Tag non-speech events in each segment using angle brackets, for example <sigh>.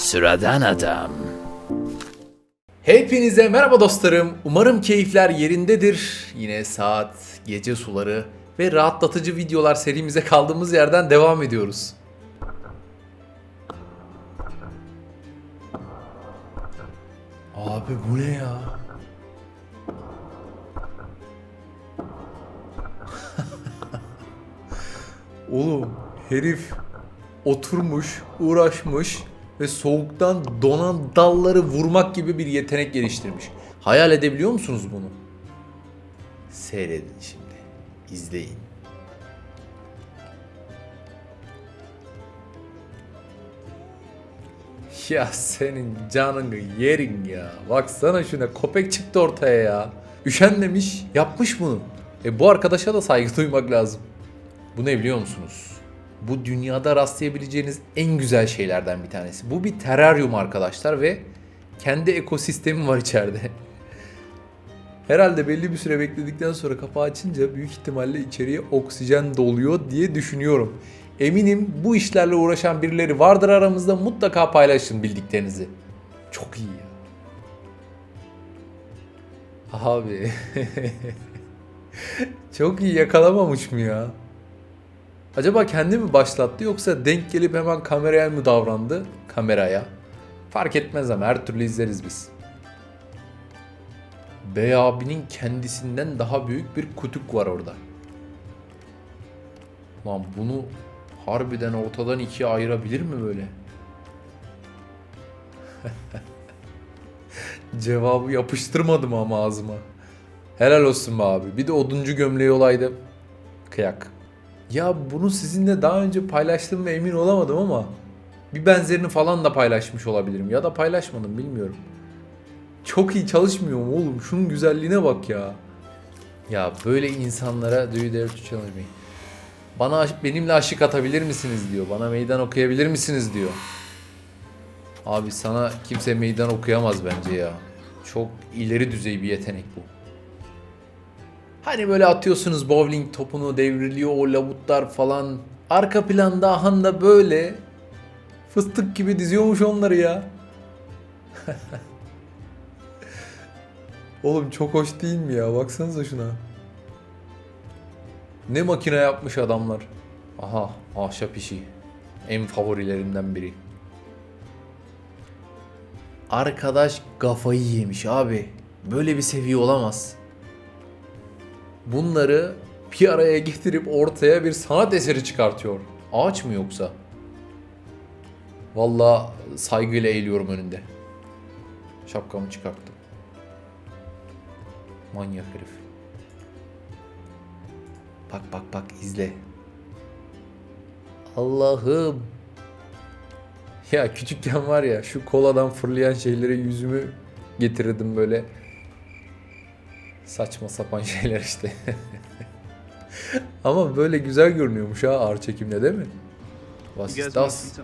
Sıradan adam. Hepinize merhaba dostlarım. Umarım keyifler yerindedir. Yine saat, gece suları ve rahatlatıcı videolar serimize kaldığımız yerden devam ediyoruz. Abi bu ne ya? <laughs> Oğlum herif oturmuş, uğraşmış ve soğuktan donan dalları vurmak gibi bir yetenek geliştirmiş. Hayal edebiliyor musunuz bunu? Seyredin şimdi. İzleyin. <laughs> Ya senin canını yerin ya. Baksana şuna köpek çıktı ortaya ya. Üşenmemiş, yapmış bunu. E bu arkadaşa da saygı duymak lazım. Bu ne biliyor musunuz? Bu dünyada rastlayabileceğiniz en güzel şeylerden bir tanesi. Bu bir teraryum arkadaşlar ve kendi ekosistemi var içeride. Herhalde belli bir süre bekledikten sonra kapağı açınca büyük ihtimalle içeriye oksijen doluyor diye düşünüyorum. Eminim bu işlerle uğraşan birileri vardır aramızda mutlaka paylaşın bildiklerinizi. Çok iyi ya. Abi. <laughs> Çok iyi yakalamamış mı ya? Acaba kendi mi başlattı yoksa denk gelip hemen kameraya mı davrandı? Kameraya. Fark etmez ama her türlü izleriz biz. Bey abinin kendisinden daha büyük bir kutuk var orada. Lan bunu harbiden ortadan ikiye ayırabilir mi böyle? <laughs> Cevabı yapıştırmadım ama ağzıma. Helal olsun be abi. Bir de oduncu gömleği olaydı. Kıyak. Ya bunu sizinle daha önce paylaştım ve emin olamadım ama bir benzerini falan da paylaşmış olabilirim. Ya da paylaşmadım bilmiyorum. Çok iyi çalışmıyor mu oğlum? Şunun güzelliğine bak ya. Ya böyle insanlara do you dare to challenge me? Bana benimle aşık atabilir misiniz diyor. Bana meydan okuyabilir misiniz diyor. Abi sana kimse meydan okuyamaz bence ya. Çok ileri düzey bir yetenek bu. Hani böyle atıyorsunuz bowling topunu devriliyor o labutlar falan. Arka planda Handa böyle fıstık gibi diziyormuş onları ya. <laughs> Oğlum çok hoş değil mi ya? Baksanıza şuna. Ne makine yapmış adamlar. Aha ahşap işi. En favorilerimden biri. Arkadaş kafayı yemiş abi. Böyle bir seviye olamaz bunları bir araya getirip ortaya bir sanat eseri çıkartıyor. Ağaç mı yoksa? Vallahi saygıyla eğiliyorum önünde. Şapkamı çıkarttım. Manyak herif. Bak bak bak izle. Allah'ım. Ya küçükken var ya şu koladan fırlayan şeylere yüzümü getirirdim böyle. Saçma sapan <laughs> şeyler işte. Ama böyle güzel görünüyormuş ha ağır çekimde değil mi? To das?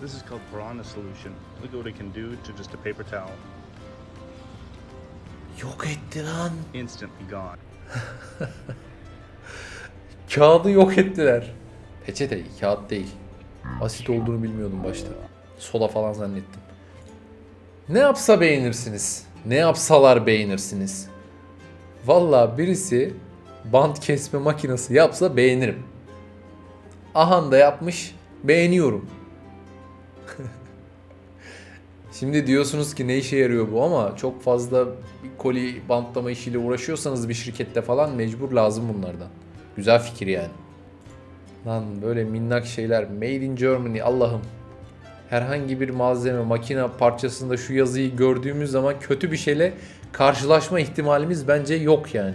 This is called piranha solution. Look at what it can do to just a paper towel. Yok etti lan. Instantly gone. <laughs> Kağıdı yok ettiler. Peçete, kağıt değil. Asit olduğunu bilmiyordum başta. Soda falan zannettim. Ne yapsa beğenirsiniz. Ne yapsalar beğenirsiniz. Valla birisi bant kesme makinesi yapsa beğenirim. Ahan da yapmış, beğeniyorum. <laughs> Şimdi diyorsunuz ki ne işe yarıyor bu ama çok fazla koli bantlama işiyle uğraşıyorsanız bir şirkette falan mecbur lazım bunlardan. Güzel fikir yani. Lan böyle minnak şeyler made in Germany Allah'ım. Herhangi bir malzeme, makine parçasında şu yazıyı gördüğümüz zaman kötü bir şeyle karşılaşma ihtimalimiz bence yok yani.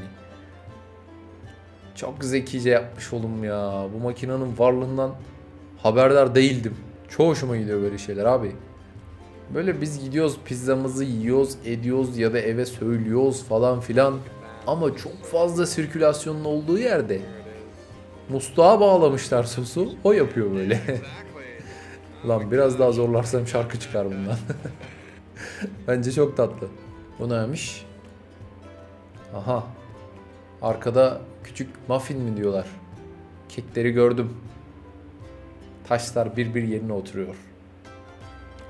Çok zekice yapmış oğlum ya. Bu makinenin varlığından haberdar değildim. Çok hoşuma gidiyor böyle şeyler abi. Böyle biz gidiyoruz pizzamızı yiyoruz, ediyoruz ya da eve söylüyoruz falan filan. Ama çok fazla sirkülasyonun olduğu yerde musluğa bağlamışlar sosu. O yapıyor böyle. <laughs> Lan biraz daha zorlarsam şarkı çıkar bundan. <laughs> Bence çok tatlı. Bu neymiş? Aha. Arkada küçük muffin mi diyorlar? Kekleri gördüm. Taşlar bir bir yerine oturuyor.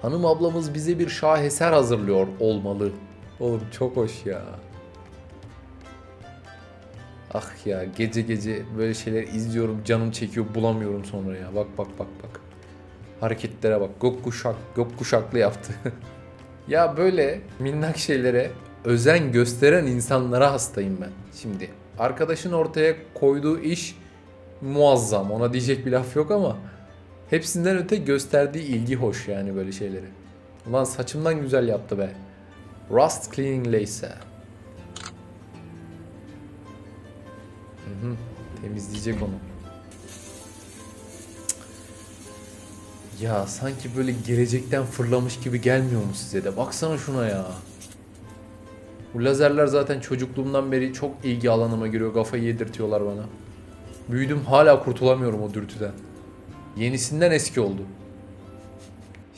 Hanım ablamız bize bir şaheser hazırlıyor olmalı. Oğlum çok hoş ya. Ah ya gece gece böyle şeyler izliyorum canım çekiyor bulamıyorum sonra ya. Bak bak bak bak. Hareketlere bak. Gökkuşak, gökkuşaklı yaptı. <laughs> ya böyle minnak şeylere özen gösteren insanlara hastayım ben. Şimdi arkadaşın ortaya koyduğu iş muazzam. Ona diyecek bir laf yok ama hepsinden öte gösterdiği ilgi hoş yani böyle şeyleri. Ulan saçımdan güzel yaptı be. Rust Cleaning Lace. Hı hı, temizleyecek onu. Ya sanki böyle gelecekten fırlamış gibi gelmiyor mu size de? Baksana şuna ya. Bu lazerler zaten çocukluğumdan beri çok ilgi alanıma giriyor. Kafayı yedirtiyorlar bana. Büyüdüm hala kurtulamıyorum o dürtüden. Yenisinden eski oldu.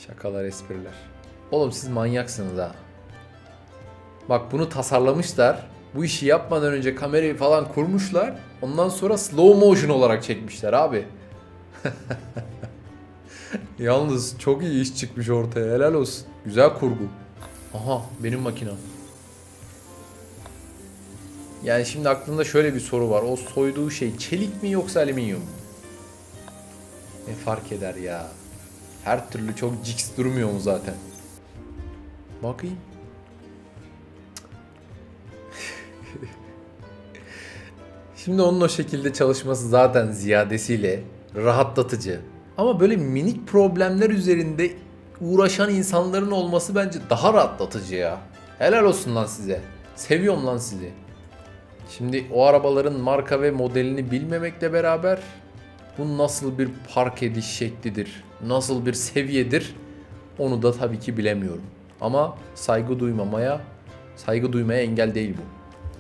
Şakalar, espriler. Oğlum siz manyaksınız ha. Bak bunu tasarlamışlar. Bu işi yapmadan önce kamerayı falan kurmuşlar. Ondan sonra slow motion olarak çekmişler abi. <laughs> Yalnız çok iyi iş çıkmış ortaya. Helal olsun. Güzel kurgu. Aha benim makinem. Yani şimdi aklımda şöyle bir soru var. O soyduğu şey çelik mi yoksa alüminyum mu? Ne fark eder ya? Her türlü çok ciks durmuyor mu zaten? Bakayım. <laughs> Şimdi onun o şekilde çalışması zaten ziyadesiyle rahatlatıcı. Ama böyle minik problemler üzerinde uğraşan insanların olması bence daha rahatlatıcı ya. Helal olsun lan size. Seviyorum lan sizi. Şimdi o arabaların marka ve modelini bilmemekle beraber bu nasıl bir park ediş şeklidir, nasıl bir seviyedir onu da tabii ki bilemiyorum. Ama saygı duymamaya, saygı duymaya engel değil bu.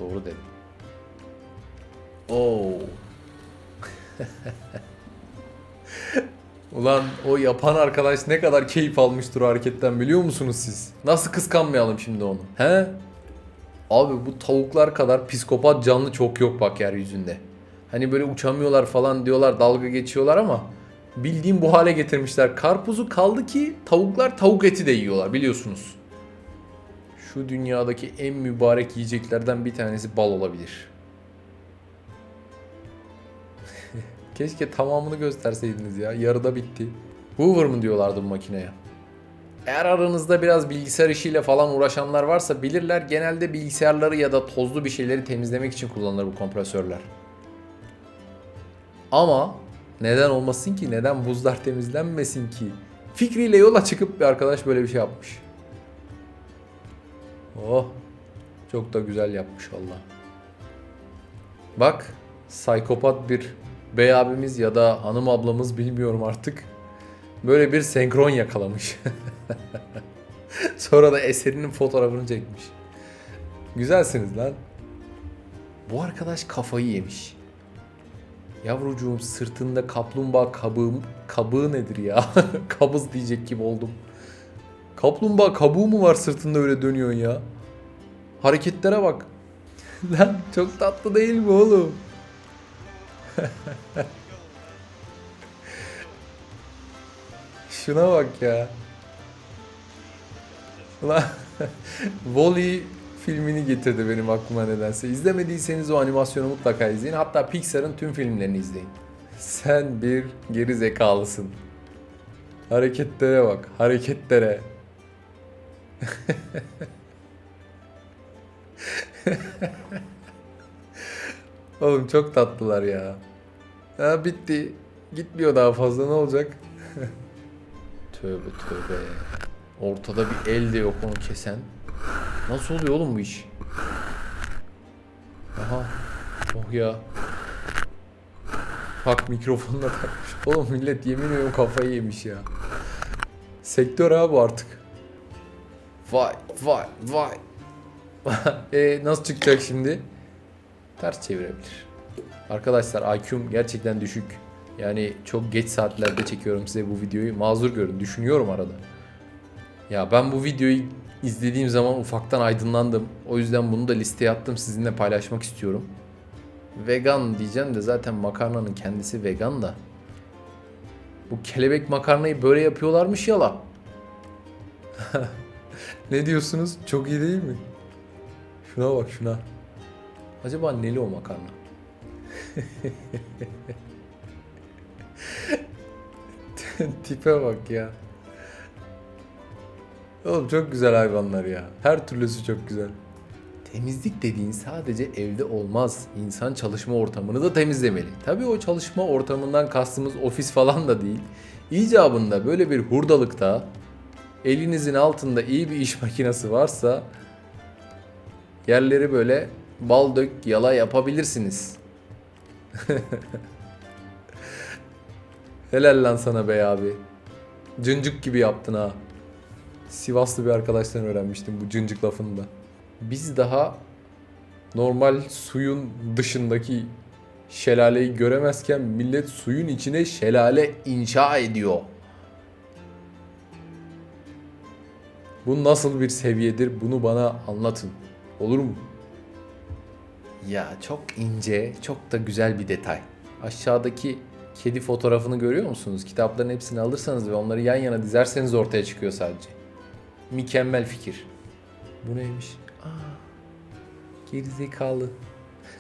Doğru dedim. Oo. <laughs> Ulan o yapan arkadaş ne kadar keyif almıştır o hareketten biliyor musunuz siz? Nasıl kıskanmayalım şimdi onu? He? Abi bu tavuklar kadar psikopat canlı çok yok bak yeryüzünde. Hani böyle uçamıyorlar falan diyorlar dalga geçiyorlar ama bildiğim bu hale getirmişler. Karpuzu kaldı ki tavuklar tavuk eti de yiyorlar biliyorsunuz. Şu dünyadaki en mübarek yiyeceklerden bir tanesi bal olabilir. Keşke tamamını gösterseydiniz ya. Yarıda bitti. Hoover mı diyorlardı bu makineye? Eğer aranızda biraz bilgisayar işiyle falan uğraşanlar varsa bilirler genelde bilgisayarları ya da tozlu bir şeyleri temizlemek için kullanılır bu kompresörler. Ama neden olmasın ki? Neden buzlar temizlenmesin ki? Fikriyle yola çıkıp bir arkadaş böyle bir şey yapmış. Oh. Çok da güzel yapmış valla. Bak. Psikopat bir bey abimiz ya da hanım ablamız bilmiyorum artık. Böyle bir senkron yakalamış. <laughs> Sonra da eserinin fotoğrafını çekmiş. Güzelsiniz lan. Bu arkadaş kafayı yemiş. Yavrucuğum sırtında kaplumbağa kabığım, kabığı nedir ya? <laughs> Kabız diyecek gibi oldum. Kaplumbağa kabuğu mu var sırtında öyle dönüyorsun ya? Hareketlere bak. <laughs> Lan çok tatlı değil mi oğlum? <laughs> Şuna bak ya. Ulan <laughs> Wall-E filmini getirdi benim aklıma nedense. İzlemediyseniz o animasyonu mutlaka izleyin. Hatta Pixar'ın tüm filmlerini izleyin. Sen bir geri zekalısın. Hareketlere bak, hareketlere. <laughs> Oğlum çok tatlılar ya. Ha bitti. Gitmiyor daha fazla ne olacak? <laughs> tövbe tövbe. Ortada bir el de yok onu kesen. Nasıl oluyor oğlum bu iş? Aha. Oh ya. Bak mikrofonla takmış. Oğlum millet yemin ediyorum kafayı yemiş ya. Sektör abi artık. Vay vay vay. <laughs> e nasıl çıkacak şimdi? Ters çevirebilir. Arkadaşlar IQ'm gerçekten düşük. Yani çok geç saatlerde çekiyorum size bu videoyu. Mazur görün. Düşünüyorum arada. Ya ben bu videoyu izlediğim zaman ufaktan aydınlandım. O yüzden bunu da listeye attım. Sizinle paylaşmak istiyorum. Vegan diyeceğim de zaten makarnanın kendisi vegan da. Bu kelebek makarnayı böyle yapıyorlarmış ya la. <laughs> ne diyorsunuz? Çok iyi değil mi? Şuna bak şuna. Acaba neli o makarna? <laughs> Tipe bak ya. Oğlum çok güzel hayvanlar ya. Her türlüsü çok güzel. Temizlik dediğin sadece evde olmaz. İnsan çalışma ortamını da temizlemeli. Tabii o çalışma ortamından kastımız ofis falan da değil. İcabında böyle bir hurdalıkta elinizin altında iyi bir iş makinesi varsa yerleri böyle bal dök yala yapabilirsiniz. <laughs> Helal lan sana bey abi. Cıncık gibi yaptın ha. Sivaslı bir arkadaştan öğrenmiştim bu cıncık lafını da. Biz daha normal suyun dışındaki şelaleyi göremezken millet suyun içine şelale inşa ediyor. Bu nasıl bir seviyedir bunu bana anlatın. Olur mu? Ya çok ince, çok da güzel bir detay. Aşağıdaki kedi fotoğrafını görüyor musunuz? Kitapların hepsini alırsanız ve onları yan yana dizerseniz ortaya çıkıyor sadece. Mükemmel fikir. Bu neymiş? Aa, gerizekalı.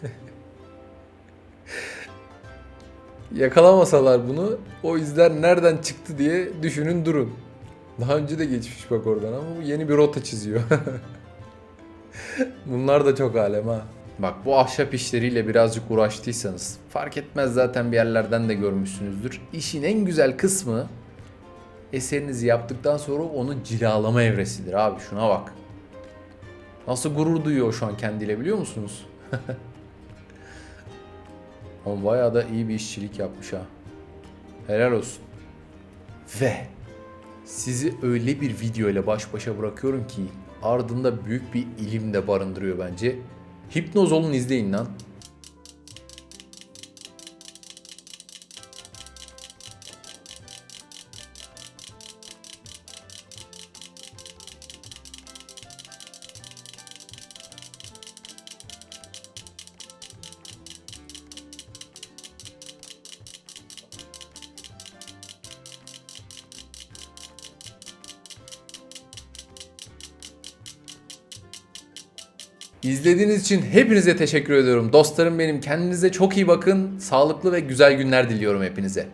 <laughs> Yakalamasalar bunu o izler nereden çıktı diye düşünün durun. Daha önce de geçmiş bak oradan ama bu yeni bir rota çiziyor. <laughs> Bunlar da çok alem ha. Bak bu ahşap işleriyle birazcık uğraştıysanız fark etmez zaten bir yerlerden de görmüşsünüzdür. İşin en güzel kısmı eserinizi yaptıktan sonra onu cilalama evresidir abi şuna bak. Nasıl gurur duyuyor şu an kendiyle biliyor musunuz? <laughs> Ama bayağı da iyi bir işçilik yapmış ha. Helal olsun. Ve sizi öyle bir video ile baş başa bırakıyorum ki ardında büyük bir ilim de barındırıyor bence. Hipnoz olun izleyin lan. İzlediğiniz için hepinize teşekkür ediyorum. Dostlarım benim kendinize çok iyi bakın. Sağlıklı ve güzel günler diliyorum hepinize.